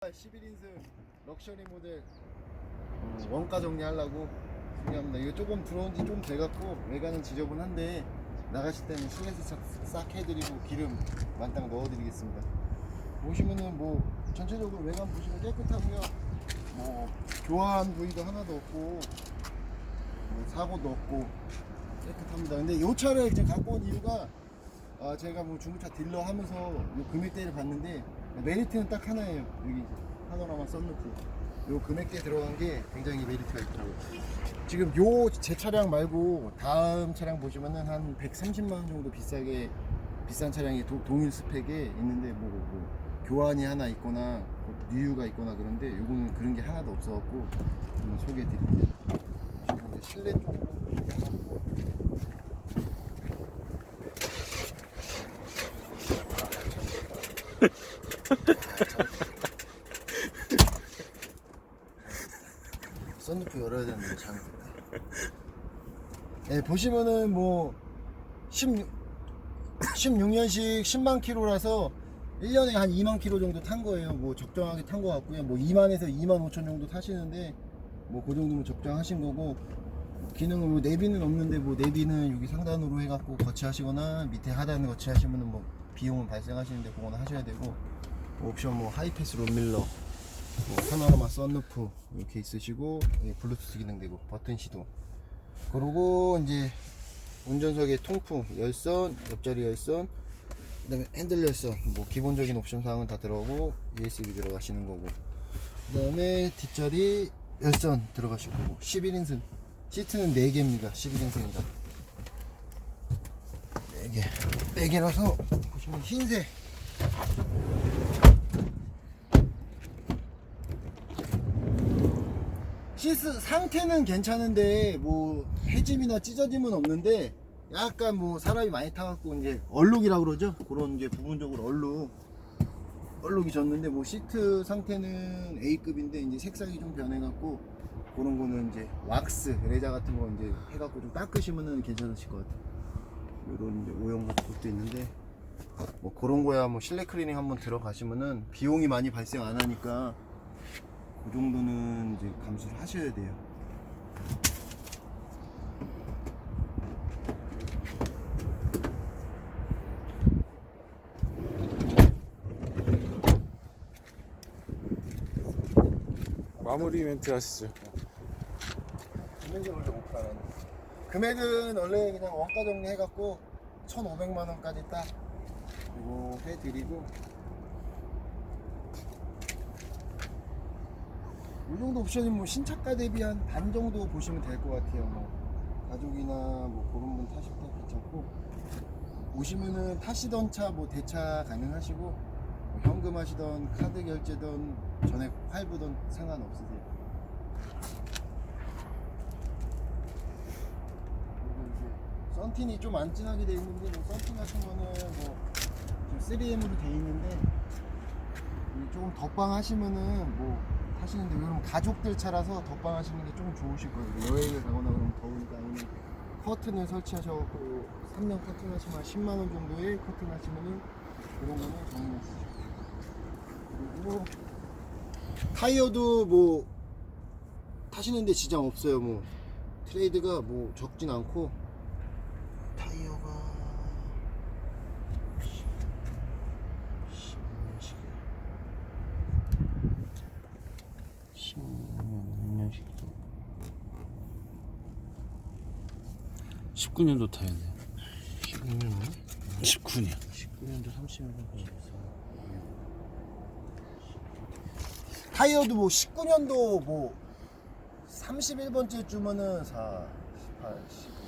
11인승 럭셔리 모델 어, 원가 정리하려고 정리합니다. 이거 조금 들어온 지 좀 돼갖고 외관은 지저분한데 나가실 때는 실내세 싹, 싹 해드리고 기름 만땅 넣어드리겠습니다. 보시면은 뭐 전체적으로 외관 보시면 깨끗하고요. 뭐 교환 부위도 하나도 없고 뭐 사고도 없고 깨끗합니다. 근데 이 차를 이제 갖고 온 이유가 아, 제가 뭐 중고차 딜러 하면서 요 금액대를 봤는데 메리트는 딱 하나예요. 여기 파노라마 썬루프. 요 금액대 들어간 게 굉장히 메리트가 있더라고요. 지금 요 제 차량 말고 다음 차량 보시면은 한 130만 원 정도 비싸게 비싼 차량이 도- 동일 스펙에 있는데 뭐, 뭐 교환이 하나 있거나 뭐 뉴유가 있거나 그런데 요거는 그런 게 하나도 없어갖고 한번 소개해드릴게요. 지금 이제 실내 쪽으로 썬루프 열어야 되는데 잘못했다. 네, 보시면은 뭐 16, 16년식 10만 킬로라서 1년에 한 2만 킬로 정도 탄 거예요. 뭐 적정하게 탄 거 같고요. 뭐 2만에서 2만 5천 정도 타시는데 뭐 그 정도면 적정하신 거고 기능은 뭐 내비는 없는데 뭐 내비는 여기 상단으로 해갖고 거치하시거나 밑에 하단 거치하시면은 뭐 비용은 발생하시는데 그거는 하셔야 되고 옵션 뭐 하이패스 롬밀러 뭐 파노라마 썬루프 이렇게 있으시고 예, 블루투스 기능 되고 버튼 시동. 그리고 이제 운전석에 통풍 열선 옆자리 열선 그 다음에 핸들 열선 뭐 기본적인 옵션 사항은 다 들어가고 USB 들어가시는 거고 그 다음에 뒷자리 열선 들어가실 거고 11인승. 시트는 4개입니다. 11인승이다 4개 4개라서 보시면 흰색. 시스 상태는 괜찮은데 뭐 해짐이나 찢어짐은 없는데 약간 뭐 사람이 많이 타갖고 이제 얼룩이라 그러죠? 그런 이제 부분적으로 얼룩. 얼룩이 졌는데 뭐 시트 상태는 A급인데 이제 색상이 좀 변해갖고 그런 거는 이제 왁스 레자 같은 거 이제 해갖고 좀 닦으시면은 괜찮으실 것 같아요 이런 이제 오염 같은 것도 있는데 뭐 그런 거야 뭐 실내 클리닝 한번 들어가시면은 비용이 많이 발생 안 하니까 그 정도는 이제 감수를 하셔야 돼요. 마무리 멘트 하시죠. 금액은 원래 그냥 원가 정리해갖고 1,500만 원까지 딱 해드리고 이 정도 옵션이 뭐 신차가 대비 한 반 정도 보시면 될 것 같아요. 뭐 가족이나 뭐 그런 분 타실 때 괜찮고 오시면은 타시던 차 뭐 대차 가능하시고 뭐 현금 하시던 카드 결제든 전액 할부든 상관없으세요. 그리고 이제 썬틴이 좀 안 진하게 돼 있는데 뭐 썬틴 같은 거는 뭐 지금 3M으로 돼 있는데 이 조금 덧방 하시면은 뭐 하시는데 왜냐면 가족들 차라서 덧방 하시는 게 조금 좋으실 거예요. 여행을 가거나 그러면 더우니까 아니면 커튼을 설치하셔갖고 3면 커튼 하시면 한 10만 원 정도의 커튼 하시면은 그런 거는 정리하시죠. 그리고 타이어도 뭐 타시는데 지장 없어요. 뭐 트레이드가 뭐 적진 않고 타이어가 16년식이죠 19년도 타였네요. 16년 19년. 19년도 30년 타이어도 뭐 19년도 뭐 31번째 주면은 4, 18, 19, 20,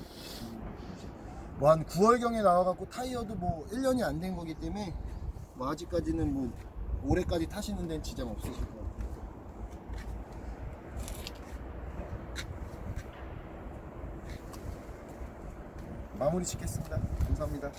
뭐 한 9월경에 나와갖고 타이어도 뭐 1년이 안 된 거기 때문에 뭐 아직까지는 뭐 올해까지 타시는 데는 지장 없으실 것 같아요. 마무리 짓겠습니다. 감사합니다.